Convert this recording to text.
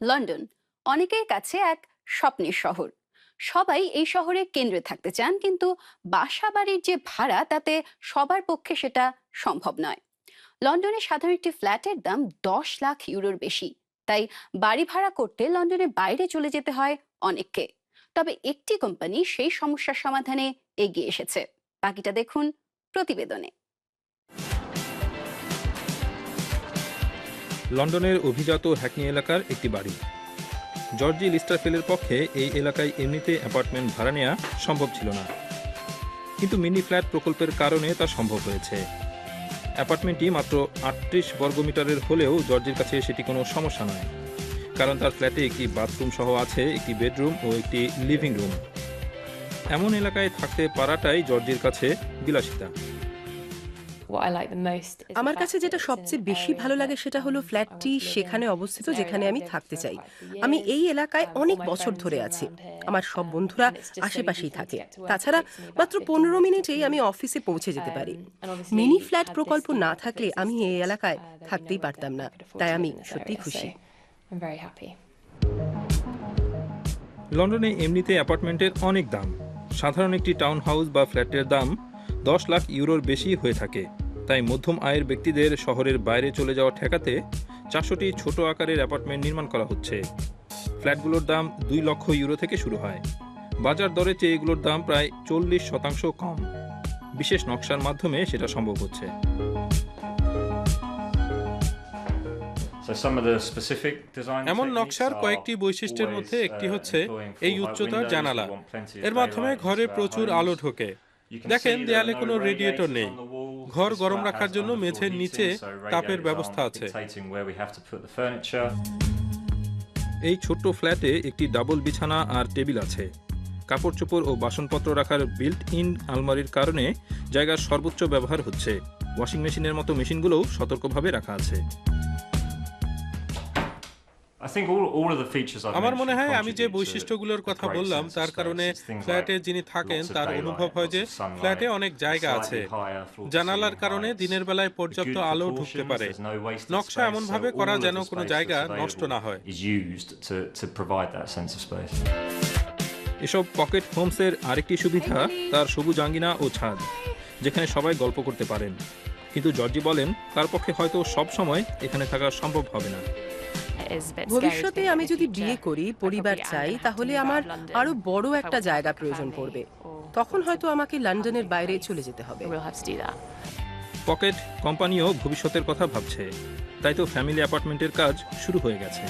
London. অনেকের কাছে এক স্বপ্নের শহর। সবাই এই শহরে কেন্দ্রে থাকতে চান, কিন্তু বাসা বাড়ির যে ভাড়া, তাতে সবার পক্ষে সেটা সম্ভব নয়। লন্ডনে সাধারণ একটি ফ্ল্যাটের দাম দশ লাখ ইউরোর বেশি। তাই বাড়ি ভাড়া করতে লন্ডনের বাইরে চলে যেতে হয় অনেককে। তবে একটি কোম্পানি সেই সমস্যার সমাধানে এগিয়ে এসেছে। বাকিটা দেখুন প্রতিবেদনে। লন্ডনের অভিজাত হ্যাকনি এলাকার একটি বাড়ি। জর্জি লিস্টারফেলের পক্ষে এই এলাকায় এমনিতে অ্যাপার্টমেন্ট ভাড়া নেওয়া সম্ভব ছিল না। কিন্তু মিনি ফ্ল্যাট প্রকল্পের কারণে তা সম্ভব হয়েছে। অ্যাপার্টমেন্টটি মাত্র আটত্রিশ বর্গমিটারের হলেও জর্জির কাছে সেটি কোনো সমস্যা নয়, কারণ তার ফ্ল্যাটে একটি বাথরুম সহ আছে, একটি বেডরুম ও একটি লিভিং রুম। এমন এলাকায় থাকতে পারাটাই জর্জির কাছে বিলাসিতা। আমার কাছে যেটা সবচেয়ে বেশি ভালো লাগে সেটা হলো ফ্ল্যাটটি সেখানে অবস্থিত যেখানে আমি থাকতে চাই। আমি এই এলাকায় অনেক বছর ধরে আছি। আমার সব বন্ধুরা আশেপাশেই থাকে। তাছাড়া মাত্র পনেরো মিনিটেই আমি অফিসে পৌঁছে যেতে পারি। মিনি ফ্ল্যাট প্রকল্প না থাকলে আমি এই এলাকায় থাকতেই পারতাম না। তাই আমি সত্যিই খুশি। লন্ডনে এমনিতে অ্যাপার্টমেন্টের অনেক দাম। সাধারণ একটি টাউন হাউস বা ফ্ল্যাটের দাম দশ লাখ ইউরোর বেশি হয়ে থাকে। তাই মধ্যম আয়ের ব্যক্তিদের শহরের বাইরে চলে যাওয়া ঠেকাতে চারশোটি ছোট আকারের অ্যাপার্টমেন্ট নির্মাণ করা হচ্ছে। ফ্ল্যাটগুলোর দাম দুই লক্ষ ইউরো থেকে শুরু হয়। বাজার দরে চেয়ে এগুলোর দাম প্রায় চল্লিশ শতাংশ কম। বিশেষ নকশার মাধ্যমে সেটা সম্ভব হচ্ছে। এমন নকশার কয়েকটি বৈশিষ্ট্যের মধ্যে একটি হচ্ছে এই উচ্চতার জানালা। এর মাধ্যমে ঘরে প্রচুর আলো ঢোকে। দেখেন দেয়ালে কোনো রেডিয়েটর নেই। ঘর গরম রাখার জন্য মেঝের নিচে তাপের ব্যবস্থা আছে। এই ছোট্ট ফ্ল্যাটে একটি ডাবল বিছানা আর টেবিল আছে। কাপড় চোপড় ও বাসনপত্র রাখার বিল্ট ইন আলমারির কারণে জায়গার সর্বোচ্চ ব্যবহার হচ্ছে। ওয়াশিং মেশিনের মতো মেশিনগুলোও সতর্কভাবে রাখা আছে। আমার মনে হয় আমি যে বৈশিষ্ট্যগুলোর কথা বললাম তার কারণে ফ্ল্যাটে যিনি থাকেন তার অনুভব হয় যে ফ্ল্যাটে অনেক জায়গা আছে। জানালার কারণে দিনের বেলায় পর্যাপ্ত আলো ঢুকতে পারে। নকশা এমনভাবে করা যেন কোনো জায়গা নষ্ট না হয়। এসব পকেট হোমসের আরেকটি সুবিধা তার সবুজ আঙ্গিনা ও ছাদ যেখানে সবাই গল্প করতে পারেন। কিন্তু জর্জি বলেন তার পক্ষে হয়তো সব সময় এখানে থাকা সম্ভব হবে না। ভবিষ্যতে আমি যদি বিয়ে করি পরিবার চাই তাহলে আমার আরও বড় একটা জায়গা প্রয়োজন পড়বে। তখন হয়তো আমাকে লন্ডনের বাইরে চলে যেতে হবে। পকেট কোম্পানিও ভবিষ্যতের কথা ভাবছে। তাই তো ফ্যামিলি অ্যাপার্টমেন্টের কাজ শুরু হয়ে গেছে।